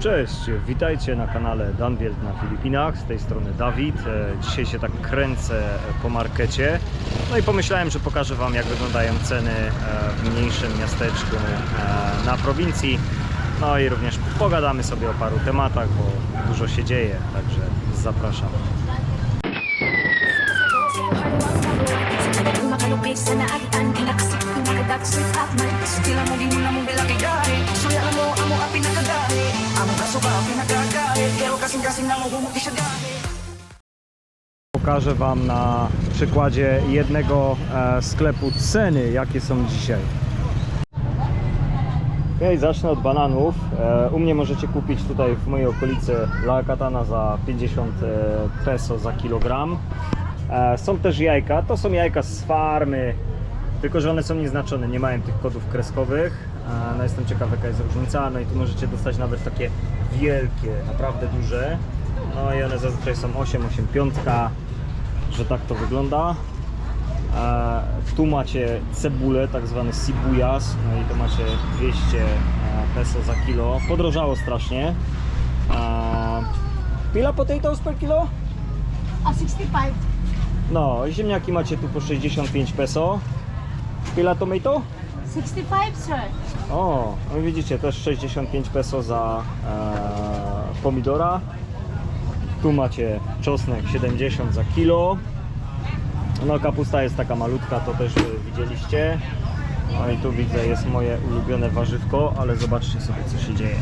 Cześć, witajcie na kanale Danwield na Filipinach, z tej strony Dawid. E, Dzisiaj się tak kręcę po markecie. No i pomyślałem, że pokażę Wam jak wyglądają ceny e, w mniejszym miasteczku e, na prowincji. No i również pogadamy sobie o paru tematach, bo dużo się dzieje, także zapraszam. Tila mo di mo na mong bilakigari Suya mo, amo ang pinakagari Pokażę Wam na przykładzie jednego e, sklepu ceny, jakie są dzisiaj. Okej, zacznę od bananów. E, u mnie możecie kupić tutaj w mojej okolicy La Katana za 50 e, peso za kilogram. Są też jajka, to są jajka z farmy, tylko że one są nieznaczone, nie mają tych kodów kreskowych. No jestem ciekaw jaka jest różnica, no i tu możecie dostać nawet takie wielkie, naprawdę duże. No i one zazwyczaj są 8, 8, 5, że tak to wygląda. Tu macie cebulę, tak zwany sibuyas, no i to macie 200 e, peso za kilo. Podrożało strasznie. Pila potatoes per kilo? Ah, 65. No, ziemniaki macie tu po 65 peso. Pila tomato? 65, sir. O, no widzicie, też 65 peso za e, pomidora. Tu macie czosnek 70 za kilo. No kapusta jest taka malutka, to też widzieliście. No i tu widzę jest moje ulubione warzywko, ale zobaczcie sobie co się dzieje.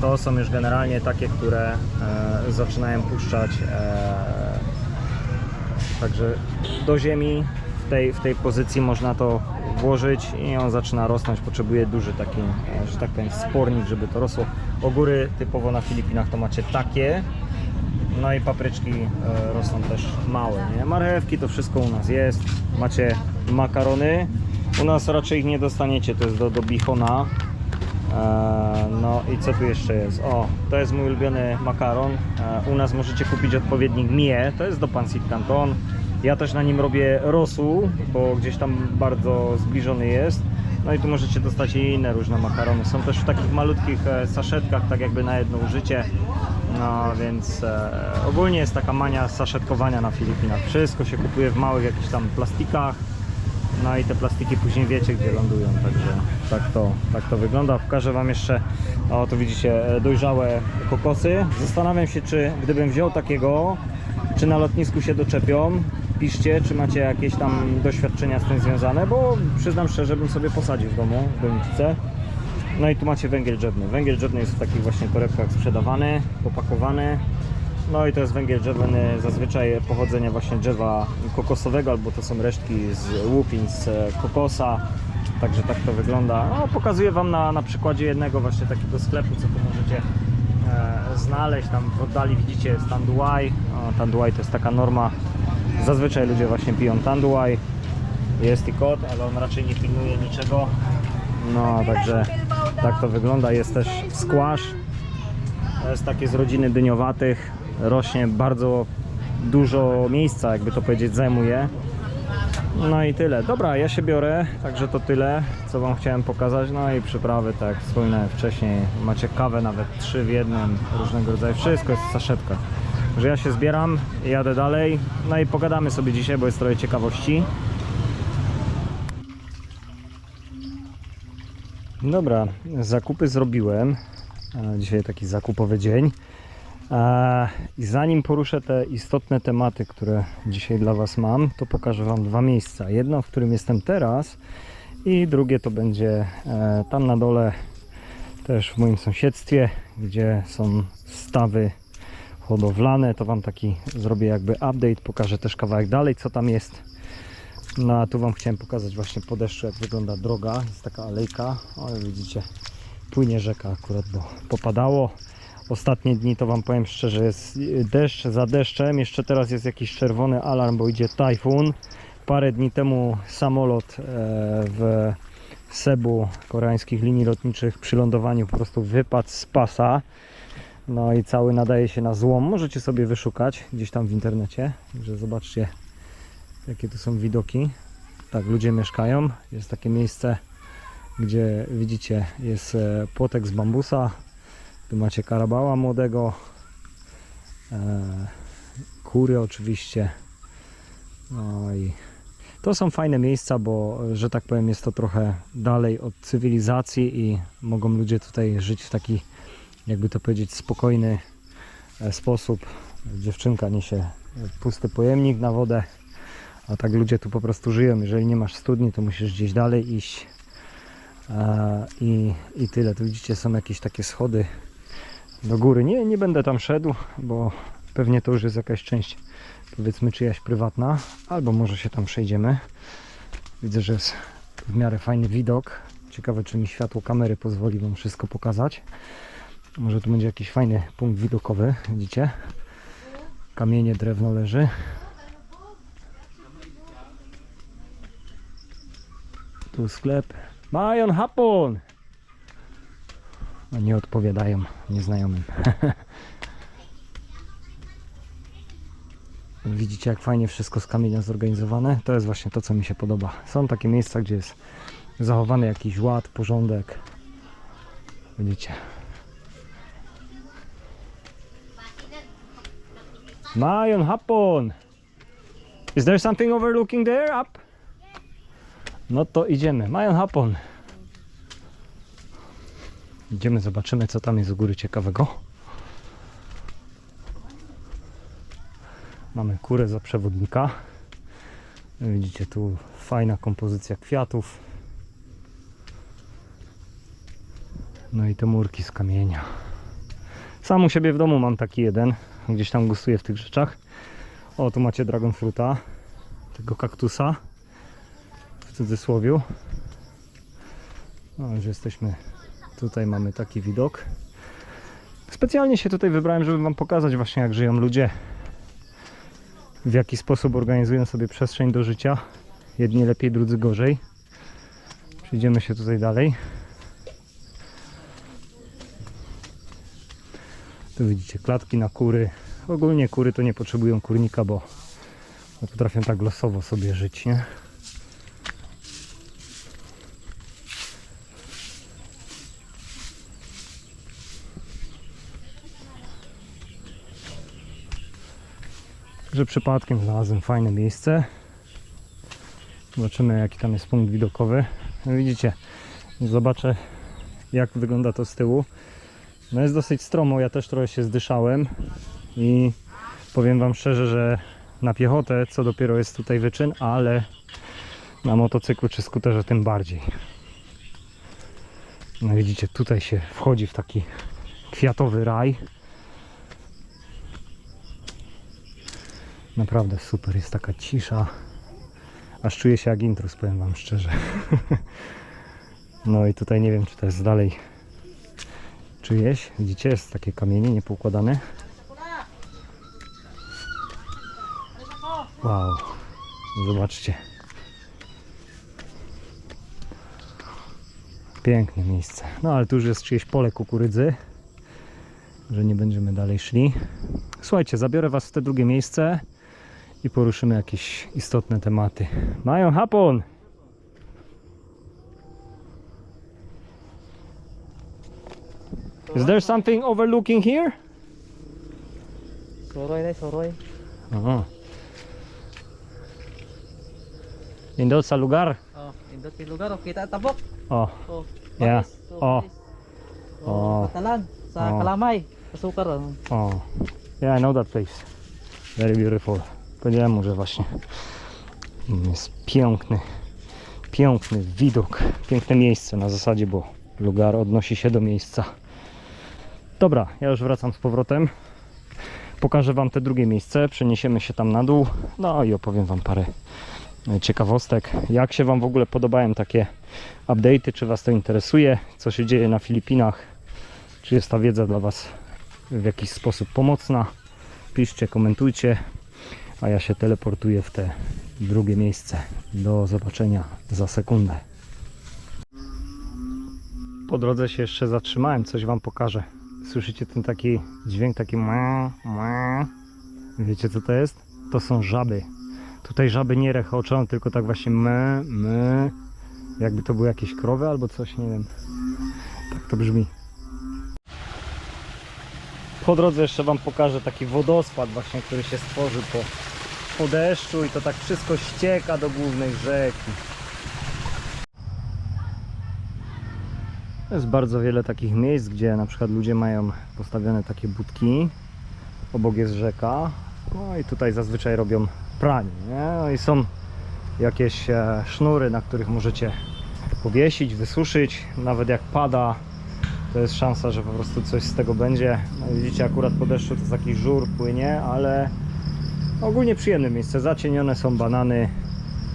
To są już generalnie takie, które e, zaczynają puszczać e, Także do ziemi tej, w tej pozycji można to włożyć i on zaczyna rosnąć. Potrzebuje duży taki, e, że tak powiem, spornik, żeby to rosło. Ogóry typowo na Filipinach to macie takie. No i papryczki e, rosną też małe. Nie? Marchewki to wszystko u nas jest. Macie makarony. U nas raczej ich nie dostaniecie, to jest do, do bichona. E, No i co tu jeszcze jest? O, to jest mój ulubiony makaron. U nas możecie kupić odpowiednik Mie, to jest do Pancit Canton. Ja też na nim robię rosół, bo gdzieś tam bardzo zbliżony jest. No i tu możecie dostać i inne różne makarony. Są też w takich malutkich e, saszetkach, tak jakby na jedno użycie. No więc e, ogólnie jest taka mania saszetkowania na Filipinach. Wszystko się kupuje w małych jakichś tam plastikach. No i te plastiki później wiecie gdzie lądują, także tak to, tak to wygląda. Pokażę Wam jeszcze, o tu widzicie, e, dojrzałe kokosy. Zastanawiam się, czy gdybym wziął takiego, czy na lotnisku się doczepią. Piszcie, czy macie jakieś tam doświadczenia z tym związane, bo przyznam szczerze, bym sobie posadził w domu, w doniczce. No i tu macie węgiel drzewny. Węgiel drzewny jest w takich właśnie torebkach sprzedawany, popakowany. No i to jest węgiel drzewny zazwyczaj pochodzenia właśnie drzewa kokosowego, albo to są resztki z łupin z e, kokosa. Także tak to wygląda. No, pokazuję Wam na, na przykładzie jednego właśnie takiego sklepu, co tu możecie e, znaleźć. Tam w oddali widzicie jest tanduay. O, tanduay to jest taka norma. Zazwyczaj ludzie właśnie piją tanduay. Jest i kot, ale on raczej nie pilnuje niczego. No, także tak to wygląda. Jest też squash. To jest takie z rodziny dyniowatych. Rośnie bardzo dużo miejsca, jakby to powiedzieć, zajmuje. No i tyle. Dobra, ja się biorę, także to tyle, co Wam chciałem pokazać. No i przyprawy, tak jak wspominałem wcześniej, macie kawę nawet trzy w jednym, różnego rodzaju, wszystko jest w saszetkach. Że ja się zbieram, jadę dalej, no i pogadamy sobie dzisiaj, bo jest trochę ciekawości. Dobra, zakupy zrobiłem. Dzisiaj taki zakupowy dzień. I zanim poruszę te istotne tematy, które dzisiaj dla Was mam, to pokażę Wam dwa miejsca. Jedno, w którym jestem teraz, i drugie to będzie e, tam na dole, też w moim sąsiedztwie, gdzie są stawy hodowlane. To Wam taki zrobię jakby update, pokażę też kawałek dalej, co tam jest. No a tu Wam chciałem pokazać właśnie po deszczu, jak wygląda droga. Jest taka alejka, o widzicie, płynie rzeka akurat, bo popadało. Ostatnie dni to Wam powiem szczerze, jest deszcz za deszczem. Jeszcze teraz jest jakiś czerwony alarm, bo idzie tajfun. Parę dni temu samolot e, w Sebu koreańskich linii lotniczych przy lądowaniu po prostu wypadł z pasa. No i cały nadaje się na złom. Możecie sobie wyszukać gdzieś tam w internecie. Także zobaczcie, jakie tu są widoki. Tak, ludzie mieszkają. Jest takie miejsce, gdzie widzicie, jest e, płotek z bambusa, Tu macie karabała młodego. E, kury oczywiście. No i to są fajne miejsca, bo że tak powiem jest to trochę dalej od cywilizacji i mogą ludzie tutaj żyć w taki, jakby to powiedzieć, spokojny e, sposób. Dziewczynka niesie pusty pojemnik na wodę, a tak ludzie tu po prostu żyją. Jeżeli nie masz studni, to musisz gdzieś dalej iść. I, I tyle. Tu widzicie, są jakieś takie schody do góry. Nie, nie będę tam szedł, bo pewnie to już jest jakaś część, powiedzmy, czyjaś prywatna, albo może się tam przejdziemy. Widzę, że jest w miarę fajny widok. Ciekawe, czy mi światło kamery pozwoli Wam wszystko pokazać. Może tu będzie jakiś fajny punkt widokowy, widzicie? Kamienie, drewno leży. Tu sklep. Majon hapon! No nie odpowiadają nieznajomym. Widzicie jak fajnie wszystko z kamienia zorganizowane? To jest właśnie to co mi się podoba. Są takie miejsca, gdzie jest zachowany jakiś ład, porządek. Widzicie. Majon hapon! Is there something overlooking there up? No to idziemy. Majon hapon. Idziemy, zobaczymy co tam jest u góry ciekawego. Mamy kurę za przewodnika. Widzicie tu fajna kompozycja kwiatów. No i te murki z kamienia. Sam u siebie w domu mam taki jeden. Gdzieś tam gustuję w tych rzeczach. O, tu macie dragon fruta. Tego kaktusa. W cudzysłowiu. No, że jesteśmy Tutaj mamy taki widok. Specjalnie się tutaj wybrałem, żeby Wam pokazać właśnie jak żyją ludzie. W jaki sposób organizują sobie przestrzeń do życia. Jedni lepiej, drudzy gorzej. Przejdziemy się tutaj dalej. Tu widzicie klatki na kury. Ogólnie kury to nie potrzebują kurnika, bo potrafią tak losowo sobie żyć, nie? że przypadkiem znalazłem fajne miejsce. Zobaczymy jaki tam jest punkt widokowy. Widzicie, zobaczę jak wygląda to z tyłu. No jest dosyć stromo, ja też trochę się zdyszałem i powiem Wam szczerze, że na piechotę co dopiero jest tutaj wyczyn, ale na motocyklu czy skuterze tym bardziej. No widzicie, tutaj się wchodzi w taki kwiatowy raj. Naprawdę super, jest taka cisza. Aż czuję się jak intrus, powiem Wam szczerze. No i tutaj nie wiem, czy to jest dalej czyjeś. Widzicie, jest takie kamienie niepoukładane. Wow, zobaczcie. Piękne miejsce. No ale tu już jest czyjeś pole kukurydzy, że nie będziemy dalej szli. Słuchajcie, zabiorę Was w te drugie miejsce i poruszymy jakieś istotne tematy. Mają hapon! Is there something overlooking here? Soroy na soroy. Aha. Indot sa lugar. Oh, indot yung lugar. Oh, kita tabok. Oh, Oh, Yeah. So, Oh. mais. Oh. Oh, Katalan. Sa Oh. Kalamay. Pasukar. Oh. oh. Yeah, I know that place. Very beautiful. Powiedziałem mu, że właśnie jest piękny, piękny widok, piękne miejsce na zasadzie, bo lugar odnosi się do miejsca. Dobra, ja już wracam z powrotem. Pokażę Wam te drugie miejsce, przeniesiemy się tam na dół, no i opowiem Wam parę e, ciekawostek. Jak się Wam w ogóle podobają takie update'y, czy Was to interesuje, co się dzieje na Filipinach, czy jest ta wiedza dla Was w jakiś sposób pomocna. Piszcie, komentujcie, a ja się teleportuję w te drugie miejsce. Do zobaczenia za sekundę. Po drodze się jeszcze zatrzymałem, coś Wam pokażę. Słyszycie ten taki dźwięk, taki ma, ma. Wiecie co to jest? To są żaby. Tutaj żaby nie rechoczą, tylko tak właśnie me, me. Jakby to były jakieś krowy albo coś, nie wiem. Tak to brzmi. Po drodze jeszcze Wam pokażę taki wodospad właśnie, który się stworzył po, po deszczu i to tak wszystko ścieka do głównej rzeki. Jest bardzo wiele takich miejsc, gdzie na przykład ludzie mają postawione takie budki. Obok jest rzeka. No i tutaj zazwyczaj robią pranie. Nie? No i są jakieś e, sznury, na których możecie powiesić, wysuszyć. Nawet jak pada, to jest szansa, że po prostu coś z tego będzie. No widzicie, akurat po deszczu to taki żur płynie, ale ogólnie przyjemne miejsce. Zacienione są banany.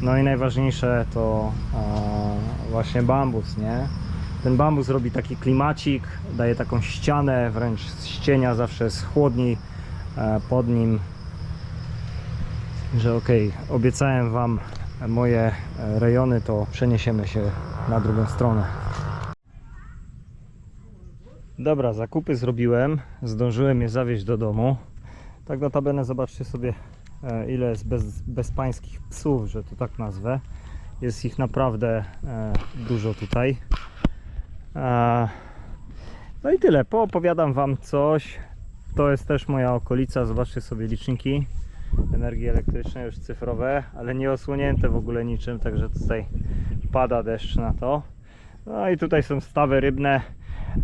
No i najważniejsze to e, właśnie bambus, nie? Ten bambus robi taki klimacik, daje taką ścianę, wręcz z ścienia zawsze jest chłodniej pod nim. Że okej, obiecałem Wam moje e, rejony, to przeniesiemy się na drugą stronę. Dobra, zakupy zrobiłem, zdążyłem je zawieźć do domu. Tak notabene zobaczcie sobie e, ile jest bez, bezpańskich psów, że to tak nazwę. Jest ich naprawdę e, dużo tutaj. No i tyle. Poopowiadam Wam coś. To jest też moja okolica. Zobaczcie sobie liczniki energii elektrycznej już cyfrowe, ale nie osłonięte w ogóle niczym, także tutaj pada deszcz na to. No i tutaj są stawy rybne.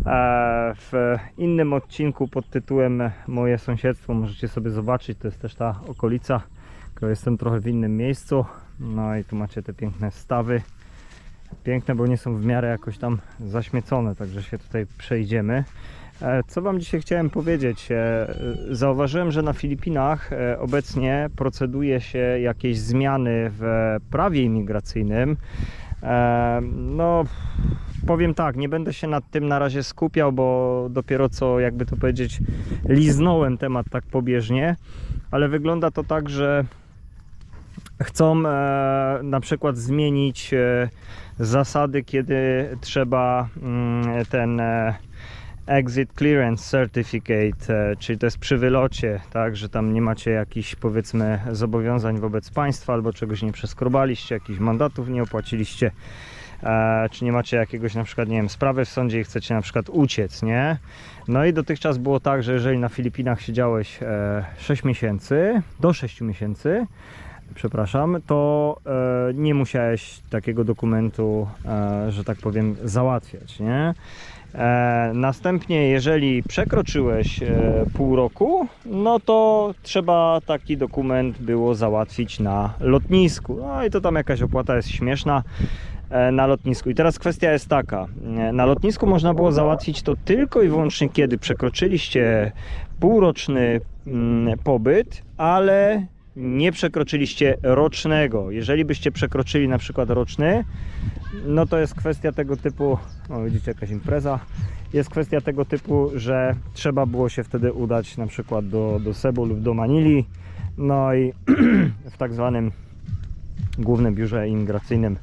E, W innym odcinku pod tytułem Moje sąsiedztwo możecie sobie zobaczyć. To jest też ta okolica, tylko jestem trochę w innym miejscu. No i tu macie te piękne stawy. Piękne, bo nie są w miarę jakoś tam zaśmiecone, także się tutaj przejdziemy. E, Co Wam dzisiaj chciałem powiedzieć? E, Zauważyłem, że na Filipinach e, obecnie proceduje się jakieś zmiany w prawie imigracyjnym. No, powiem tak, nie będę się nad tym na razie skupiał, bo dopiero co, jakby to powiedzieć, liznąłem temat tak pobieżnie, ale wygląda to tak, że chcą e, na przykład zmienić e, zasady, kiedy trzeba mm, ten e, exit clearance certificate, e, czyli to jest przy wylocie, tak, że tam nie macie jakichś powiedzmy zobowiązań wobec państwa albo czegoś nie przeskrobaliście, jakichś mandatów nie opłaciliście, e, czy nie macie jakiegoś na przykład, nie wiem, sprawy w sądzie i chcecie na przykład uciec, nie? No i dotychczas było tak, że jeżeli na Filipinach siedziałeś e, 6 miesięcy, do 6 miesięcy, przepraszam, to e, nie musiałeś takiego dokumentu, e, że tak powiem, załatwiać, nie? E, następnie, jeżeli przekroczyłeś e, pół roku, no to trzeba taki dokument było załatwić na lotnisku. No i to tam jakaś opłata jest śmieszna e, na lotnisku. I teraz kwestia jest taka. e, Na lotnisku można było załatwić to tylko i wyłącznie kiedy przekroczyliście półroczny mm, pobyt, ale nie przekroczyliście rocznego. Jeżeli byście przekroczyli na przykład roczny, no to jest kwestia tego typu, o widzicie jakaś impreza, jest kwestia tego typu, że trzeba było się wtedy udać na przykład do, do Sebu lub do Manili, no i w tak zwanym głównym biurze imigracyjnym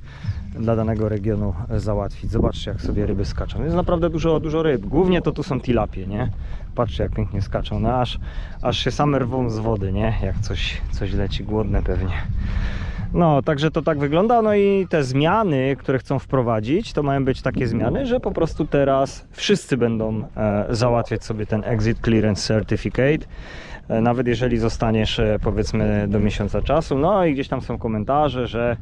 dla danego regionu załatwić. Zobaczcie jak sobie ryby skaczą. Jest naprawdę dużo, dużo ryb. Głównie to tu są tilapie, nie? Patrzcie jak pięknie skaczą. No aż, aż się same rwą z wody, nie? Jak coś, coś leci głodne pewnie. No, także to tak wygląda. No i te zmiany, które chcą wprowadzić, to mają być takie zmiany, że po prostu teraz wszyscy będą e, załatwiać sobie ten Exit Clearance Certificate. E, nawet jeżeli zostaniesz e, powiedzmy do miesiąca czasu. No i gdzieś tam są komentarze, że e,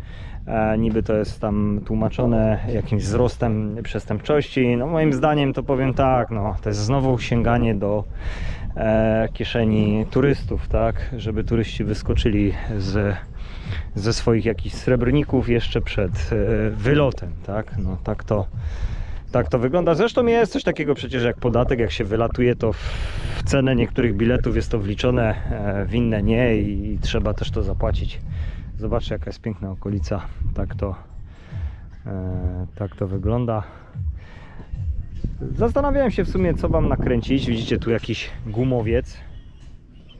niby to jest tam tłumaczone jakimś wzrostem przestępczości. No moim zdaniem to powiem tak, no to jest znowu sięganie do e, kieszeni turystów, tak, żeby turyści wyskoczyli z ze swoich jakichś srebrników jeszcze przed e, wylotem, tak? No tak to tak to wygląda. Zresztą jest coś takiego przecież jak podatek, jak się wylatuje, to w cenę niektórych biletów jest to wliczone, e, w inne nie i trzeba też to zapłacić. Zobaczcie jaka jest piękna okolica. Tak to e, tak to wygląda. Zastanawiałem się w sumie co wam nakręcić. Widzicie tu jakiś gumowiec.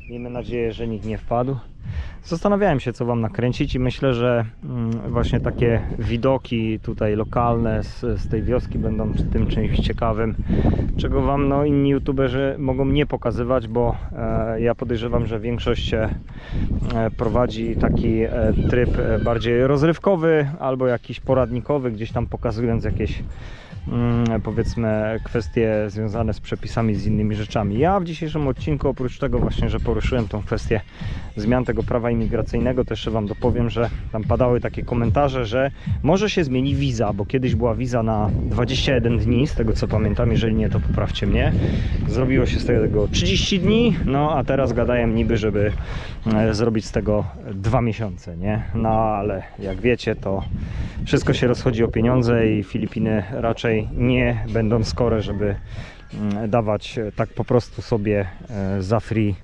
Miejmy nadzieję, że nikt nie wpadł. Zastanawiałem się, co Wam nakręcić, i myślę, że mm, właśnie takie widoki tutaj lokalne z, z tej wioski będą tym czymś ciekawym, czego Wam no, inni youtuberzy mogą nie pokazywać, bo e, ja podejrzewam, że większość e, prowadzi taki e, tryb e, bardziej rozrywkowy albo jakiś poradnikowy, gdzieś tam pokazując jakieś powiedzmy kwestie związane z przepisami, z innymi rzeczami. Ja w dzisiejszym odcinku oprócz tego właśnie, że poruszyłem tą kwestię zmian tego prawa imigracyjnego, jeszcze Wam dopowiem, że tam padały takie komentarze, że może się zmieni wiza, bo kiedyś była wiza na 21 dni, z tego co pamiętam, jeżeli nie to poprawcie mnie. Zrobiło się z tego 30 dni, no a teraz gadają niby, żeby e, zrobić z tego dwa miesiące, nie? No ale jak wiecie, to wszystko się rozchodzi o pieniądze i Filipiny raczej nie będą skore, żeby mm, dawać e, tak po prostu sobie e, za free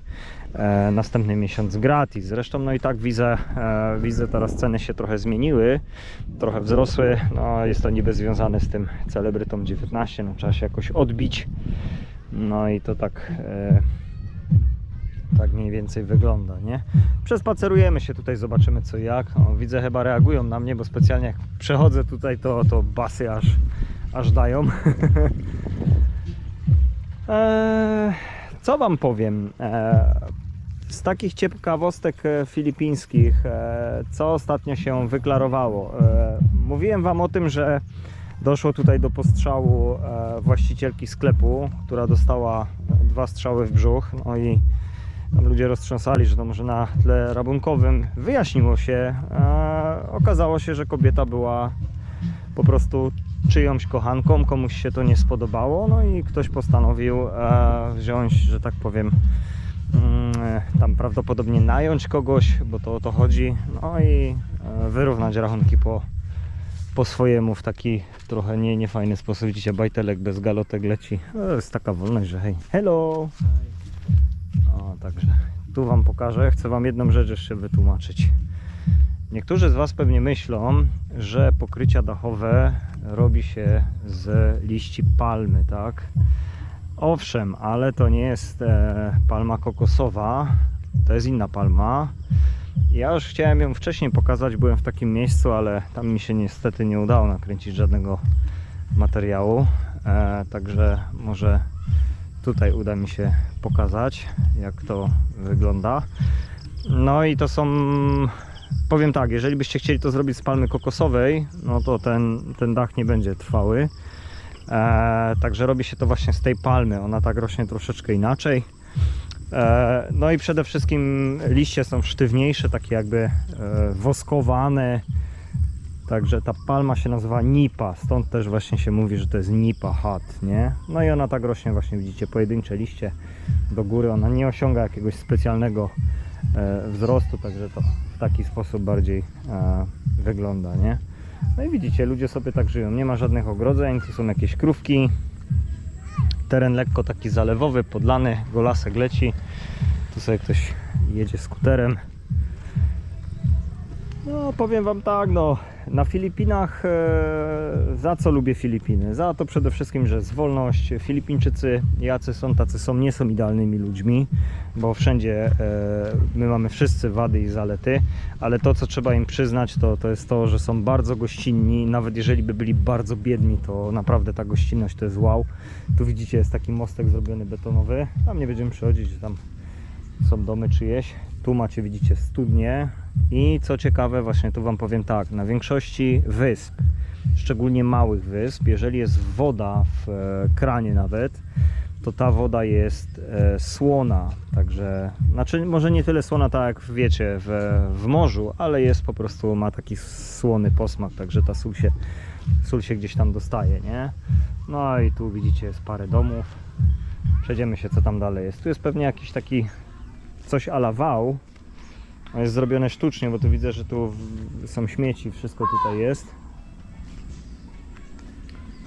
e, następny miesiąc gratis. Zresztą no i tak widzę, widzę teraz ceny się trochę zmieniły, trochę wzrosły. No jest to niby związane z tym celebrytą 19, no trzeba się jakoś odbić. No i to tak tak mniej więcej wygląda, nie? Przespacerujemy się tutaj, zobaczymy co i jak. O, widzę chyba reagują na mnie, bo specjalnie jak przechodzę tutaj, to, to basy aż, aż dają. eee, co wam powiem? Eee, z takich ciekawostek e, filipińskich, e, co ostatnio się wyklarowało? E, mówiłem wam o tym, że doszło tutaj do postrzału e, właścicielki sklepu, która dostała dwa strzały w brzuch, no i ludzie roztrząsali, że to może na tle rabunkowym. Wyjaśniło się, e, okazało się, że kobieta była po prostu czyjąś kochanką, komuś się to nie spodobało, no i ktoś postanowił e, wziąć, że tak powiem, mm, e, tam prawdopodobnie nająć kogoś, bo to o to chodzi, no i e, wyrównać rachunki po, po swojemu w taki trochę nie, niefajny sposób. Widzicie, bajtelek bez galotek leci. To jest taka wolność, że hej, hello! O, także tu Wam pokażę. Chcę Wam jedną rzecz jeszcze wytłumaczyć. Niektórzy z Was pewnie myślą, że pokrycia dachowe robi się z liści palmy, tak? Owszem, ale to nie jest e, palma kokosowa, to jest inna palma. Ja już chciałem ją wcześniej pokazać, byłem w takim miejscu, ale tam mi się niestety nie udało nakręcić żadnego materiału. E, także może tutaj uda mi się pokazać, jak to wygląda. No i to są, powiem tak, jeżeli byście chcieli to zrobić z palmy kokosowej, no to ten, ten dach nie będzie trwały. E, także robi się to właśnie z tej palmy, ona tak rośnie troszeczkę inaczej. E, no i przede wszystkim liście są sztywniejsze, takie jakby e, woskowane. Także ta palma się nazywa nipa, stąd też właśnie się mówi, że to jest nipa hat, nie? No i ona tak rośnie właśnie, widzicie, pojedyncze liście do góry, ona nie osiąga jakiegoś specjalnego e, wzrostu, także to w taki sposób bardziej e, wygląda, nie? No i widzicie, ludzie sobie tak żyją, nie ma żadnych ogrodzeń, tu są jakieś krówki, teren lekko taki zalewowy, podlany, golasek leci, tu sobie ktoś jedzie skuterem, no, powiem Wam tak, no, na Filipinach e, za co lubię Filipiny? Za to przede wszystkim, że jest wolność. Filipińczycy, jacy są, tacy są, nie są idealnymi ludźmi, bo wszędzie e, my mamy wszyscy wady i zalety, ale to, co trzeba im przyznać, to, to jest to, że są bardzo gościnni. Nawet jeżeli by byli bardzo biedni, to naprawdę ta gościnność to jest wow. Tu widzicie, jest taki mostek zrobiony betonowy. Tam nie będziemy przychodzić, że tam są domy czyjeś. Tu macie, widzicie, studnie. I co ciekawe, właśnie tu Wam powiem tak, na większości wysp, szczególnie małych wysp, jeżeli jest woda w e, kranie nawet, to ta woda jest e, słona, także, znaczy może nie tyle słona tak jak wiecie w, w morzu, ale jest po prostu, ma taki słony posmak, także ta sól się, sól się gdzieś tam dostaje, nie? No i tu widzicie jest parę domów, przejdziemy się co tam dalej jest, tu jest pewnie jakiś taki coś ala wał, on jest zrobione sztucznie, bo tu widzę, że tu są śmieci, wszystko tutaj jest.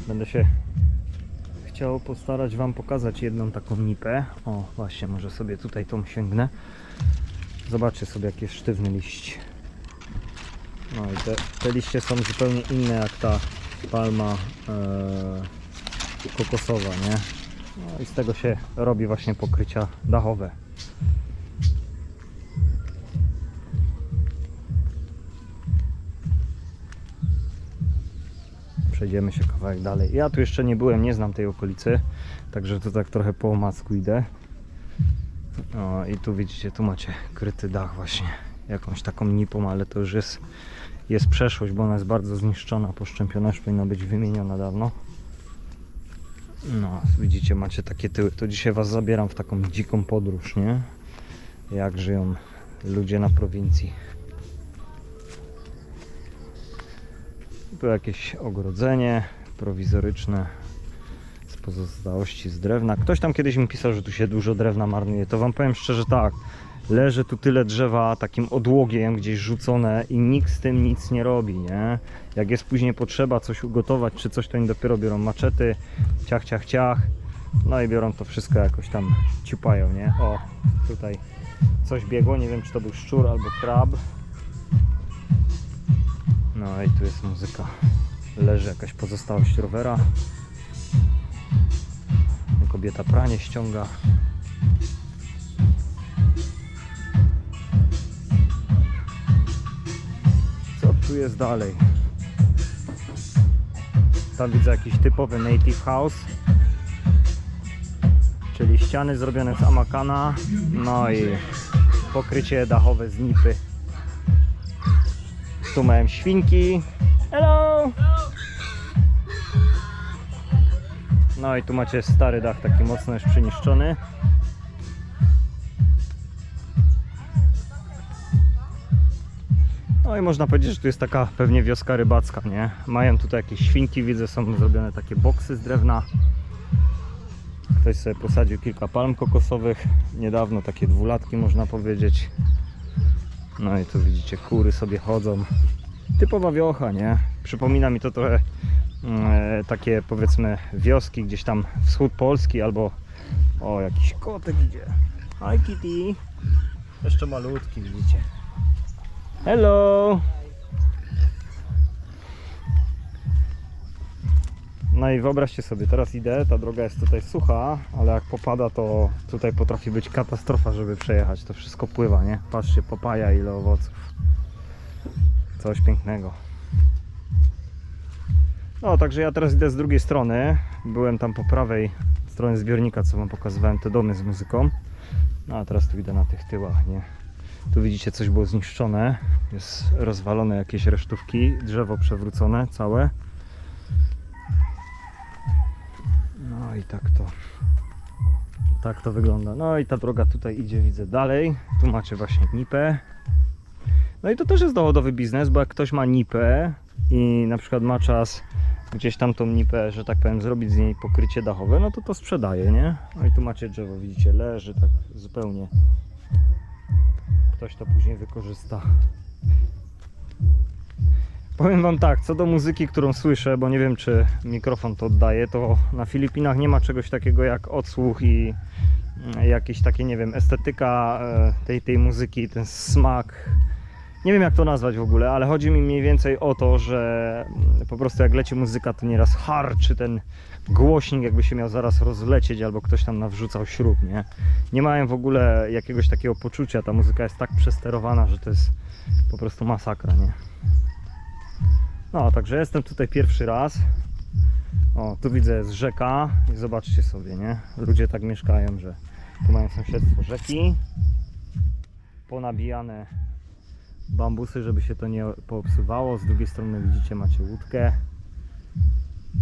Będę się chciał postarać Wam pokazać jedną taką nipę. O, właśnie, może sobie tutaj tą sięgnę. Zobaczcie sobie, jaki jest sztywny liść. No i te, te liście są zupełnie inne jak ta palma e, kokosowa, nie? No i z tego się robi właśnie pokrycia dachowe. Przejdziemy się kawałek dalej. Ja tu jeszcze nie byłem, nie znam tej okolicy, także tu tak trochę po omacku idę. O, I tu widzicie, tu macie kryty dach właśnie, jakąś taką nipą, ale to już jest, jest przeszłość, bo ona jest bardzo zniszczona, poszczępiona, już powinna być wymieniona dawno. No, widzicie, macie takie tyły. To dzisiaj Was zabieram w taką dziką podróż, nie? Jak żyją ludzie na prowincji. Tu jakieś ogrodzenie prowizoryczne z pozostałości z drewna. Ktoś tam kiedyś mi pisał, że tu się dużo drewna marnuje. To Wam powiem szczerze tak. Leży tu tyle drzewa takim odłogiem gdzieś rzucone i nikt z tym nic nie robi, nie? Jak jest później potrzeba coś ugotować czy coś, to oni dopiero biorą maczety, ciach, ciach, ciach. No i biorą to wszystko jakoś tam ciupają, nie? O, tutaj coś biegło, nie wiem czy to był szczur albo krab. No i tu jest muzyka. Leży jakaś pozostałość rowera. Kobieta pranie ściąga. Co tu jest dalej? Tam widzę jakiś typowy native house. Czyli ściany zrobione z amakana. No i pokrycie dachowe z nipy. Tu mają świnki. Hello! No i tu macie stary dach, taki mocno już przeniszczony. No i można powiedzieć, że tu jest taka pewnie wioska rybacka, nie? Mają tutaj jakieś świnki, widzę, są zrobione takie boksy z drewna. Ktoś sobie posadził kilka palm kokosowych. Niedawno takie dwulatki można powiedzieć. No i tu widzicie, kury sobie chodzą. Typowa wiocha, nie? Przypomina mi to trochę mm, takie powiedzmy wioski gdzieś tam wschód Polski albo o jakiś kotek idzie. Hi Kitty. Jeszcze malutki widzicie. Hello. No i wyobraźcie sobie, teraz idę, ta droga jest tutaj sucha, ale jak popada to tutaj potrafi być katastrofa, żeby przejechać. To wszystko pływa, nie? Patrzcie, papaja, ile owoców. Coś pięknego. No, także ja teraz idę z drugiej strony. Byłem tam po prawej stronie zbiornika, co wam pokazywałem, te domy z muzyką. No, a teraz tu idę na tych tyłach, nie? Tu widzicie, coś było zniszczone. Jest rozwalone jakieś resztówki, drzewo przewrócone całe. No i tak to tak to wygląda. No i ta droga tutaj idzie, widzę dalej. Tu macie właśnie nipę. No i to też jest dochodowy biznes, bo jak ktoś ma nipę i na przykład ma czas gdzieś tam tą nipę, że tak powiem, zrobić z niej pokrycie dachowe, no to to sprzedaje, nie? No i tu macie drzewo, widzicie, leży tak zupełnie. Ktoś to później wykorzysta. Powiem Wam tak, co do muzyki, którą słyszę, bo nie wiem czy mikrofon to oddaje, to na Filipinach nie ma czegoś takiego jak odsłuch i mm, jakieś takie, nie wiem, estetyka e, tej, tej muzyki, ten smak. Nie wiem jak to nazwać w ogóle, ale chodzi mi mniej więcej o to, że mm, po prostu jak leci muzyka, to nieraz harczy ten głośnik, jakby się miał zaraz rozlecieć, albo ktoś tam nawrzucał śrub, nie? Nie mają w ogóle jakiegoś takiego poczucia, ta muzyka jest tak przesterowana, że to jest po prostu masakra, nie? No, także jestem tutaj pierwszy raz. O, tu widzę jest rzeka i zobaczcie sobie, nie? Ludzie tak mieszkają, że tu mają sąsiedztwo rzeki. Ponabijane bambusy, żeby się to nie poobsuwało. Z drugiej strony widzicie, macie łódkę.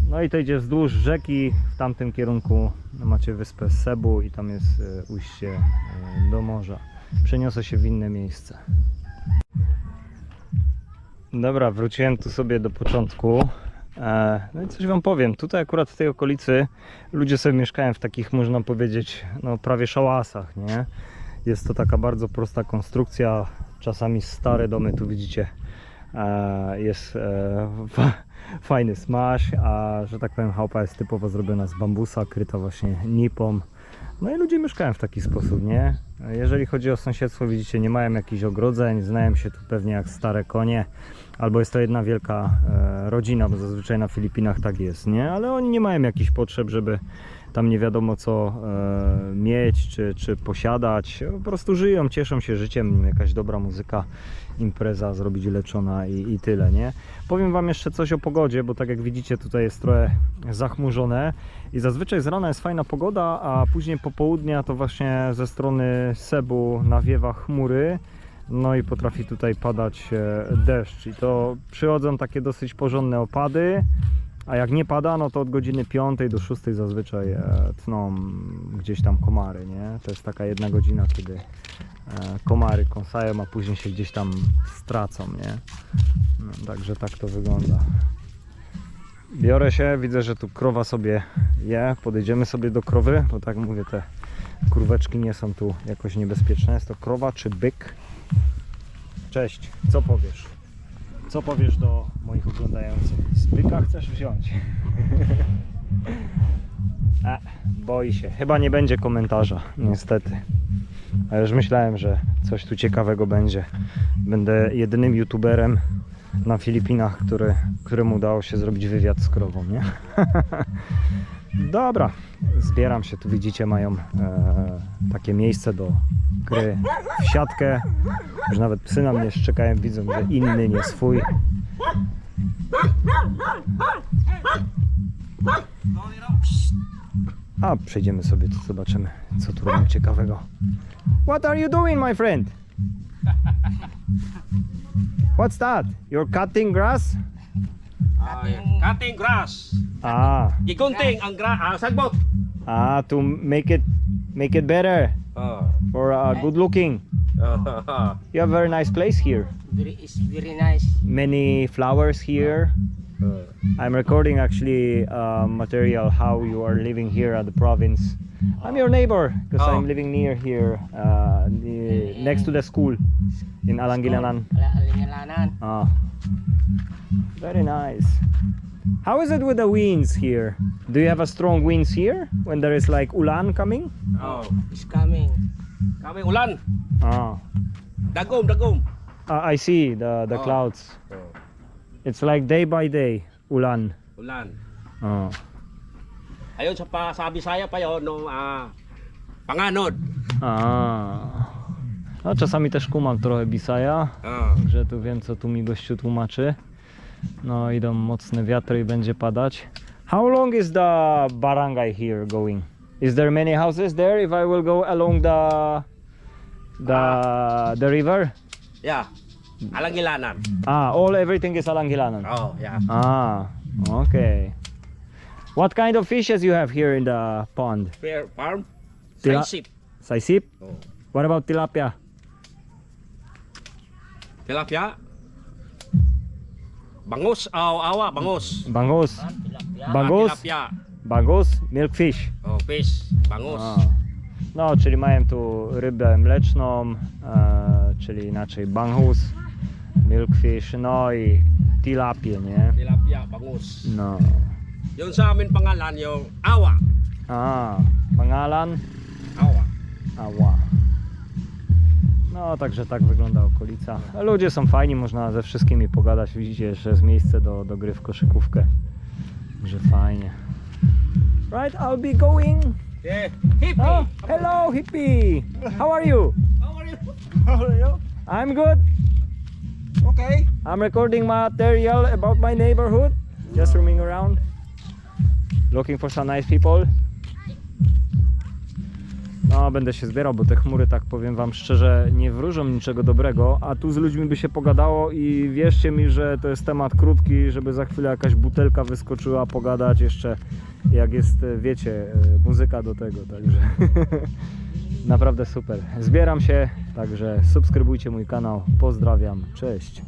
No i to idzie wzdłuż rzeki, w tamtym kierunku macie wyspę Sebu i tam jest e, ujście e, do morza. Przeniosę się w inne miejsce. Dobra, wróciłem tu sobie do początku. E, No i coś wam powiem. Tutaj akurat w tej okolicy ludzie sobie mieszkają w takich, można powiedzieć, no prawie szałasach, nie? Jest to taka bardzo prosta konstrukcja, czasami stare domy, tu widzicie, e, jest e, fa- fajny smash, a że tak powiem chałupa jest typowo zrobiona z bambusa, kryta właśnie nipą. No i ludzie mieszkają w taki sposób, nie? Jeżeli chodzi o sąsiedztwo, widzicie, nie mają jakichś ogrodzeń, znają się tu pewnie jak stare konie, albo jest to jedna wielka e, rodzina, bo zazwyczaj na Filipinach tak jest, nie? Ale oni nie mają jakichś potrzeb, żeby tam nie wiadomo co e, mieć, czy, czy posiadać. Po prostu żyją, cieszą się życiem, jakaś dobra muzyka, impreza zrobić leczona i, i tyle, nie? Powiem Wam jeszcze coś o pogodzie, bo tak jak widzicie tutaj jest trochę zachmurzone i zazwyczaj z rana jest fajna pogoda, a później po południa to właśnie ze strony Sebu nawiewa chmury, no i potrafi tutaj padać e, deszcz i to przychodzą takie dosyć porządne opady, A jak nie pada, no to od godziny 5 do 6 zazwyczaj e, tną gdzieś tam komary, nie? To jest taka jedna godzina, kiedy e, komary kąsają, a później się gdzieś tam stracą, nie? No, także tak to wygląda. Biorę się, widzę, że tu krowa sobie je, podejdziemy sobie do krowy, bo tak mówię, te kurweczki nie są tu jakoś niebezpieczne. Jest to krowa czy byk? Cześć, co powiesz? Co powiesz do moich oglądających? Z byka chcesz wziąć? A, boi się. Chyba nie będzie komentarza, niestety. A już myślałem, że coś tu ciekawego będzie. Będę jedynym youtuberem na Filipinach, który, któremu udało się zrobić wywiad z krową, nie? Dobra, zbieram się. Tu widzicie, mają e, takie miejsce do gry w siatkę. Już nawet psy na mnie szczekają, widzą, że inny, nie swój. A przejdziemy sobie tu, zobaczymy, co tu robią ciekawego. What are you doing, my friend? What's that? You're cutting grass? Ah, cutting grass. Ah, Gigunting ang gra ang sagbot. ah, to make it make it better Oh. for uh, good looking. You have a very nice place here. Very, it's very nice. Many flowers here. I'm recording actually uh, material how you are living here at the province. I'm your neighbor because Oh. I'm living near here, uh, the, next to the school in Alangilanan. Ala alingalanan. Ah, very nice. How is it with the winds here? Do you have a strong winds here when there is like ulan coming? oh. It's coming. Coming ulan. Ah, Dagom, dagom. ah, I see the the Oh. clouds. Oh. It's like day by day ulan. Ulan. Ah. Ayon sa pa sa Bisaya pa yon no ah panganod. A. No czasami też kumam trochę Bisaja, że tu wiem co tu mi gościu tłumaczy. No idą mocne wiatry i będzie padać. How long is the barangay here going? Is there many houses there if I will go along the the the river? Yeah. Alangilanan. Ah, all everything is Alangilanan. Oh, yeah. Ah, okay. What kind of fishes you have here in the pond? Fair farm. Tila- Saisip. Saisip? Oh. What about tilapia? Tilapia. Bangus, aw awa, bangus. Bangus. Ah, Bangus? tilapia. Bangus, milkfish. Oh, fish. Bangus. A. No, czyli mają tu rybę mleczną, e, czyli inaczej bangus, milkfish, no i tilapie, nie? Tilapia, bangus. No. Yung sa amin pangalan yung awa. A, pangalan? Awa. Ała. No, także tak wygląda okolica. Ludzie są fajni, można ze wszystkimi pogadać. Widzicie, że jest miejsce do, do gry w koszykówkę. Także fajnie. Right, I'll be going. Yeah. Hippie. Oh, hello, hippie. How are you? How are you? How are you? I'm good. Okay. I'm recording material about my neighborhood. Just roaming around. Looking for some nice people. No, będę się zbierał, bo te chmury, tak powiem wam szczerze, nie wróżą niczego dobrego, a tu z ludźmi by się pogadało i wierzcie mi, że to jest temat krótki, żeby za chwilę jakaś butelka wyskoczyła, pogadać jeszcze, jak jest, e, wiecie, e, muzyka do tego, także naprawdę super. Zbieram się, także subskrybujcie mój kanał, pozdrawiam, cześć.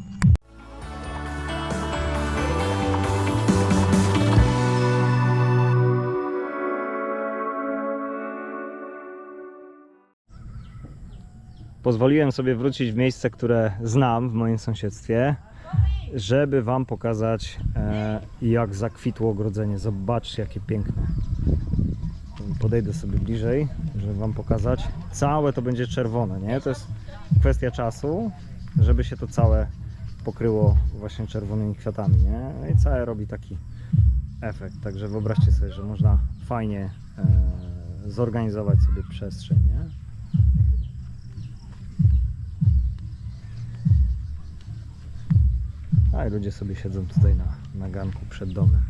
Pozwoliłem sobie wrócić w miejsce, które znam w moim sąsiedztwie, żeby Wam pokazać, e, jak zakwitło ogrodzenie. Zobaczcie, jakie piękne. Podejdę sobie bliżej, żeby Wam pokazać. Całe to będzie czerwone, nie? To jest kwestia czasu, żeby się to całe pokryło właśnie czerwonymi kwiatami, nie? No i całe robi taki efekt. Także wyobraźcie sobie, że można fajnie e, zorganizować sobie przestrzeń, nie? A i ludzie sobie siedzą tutaj na, na ganku przed domem.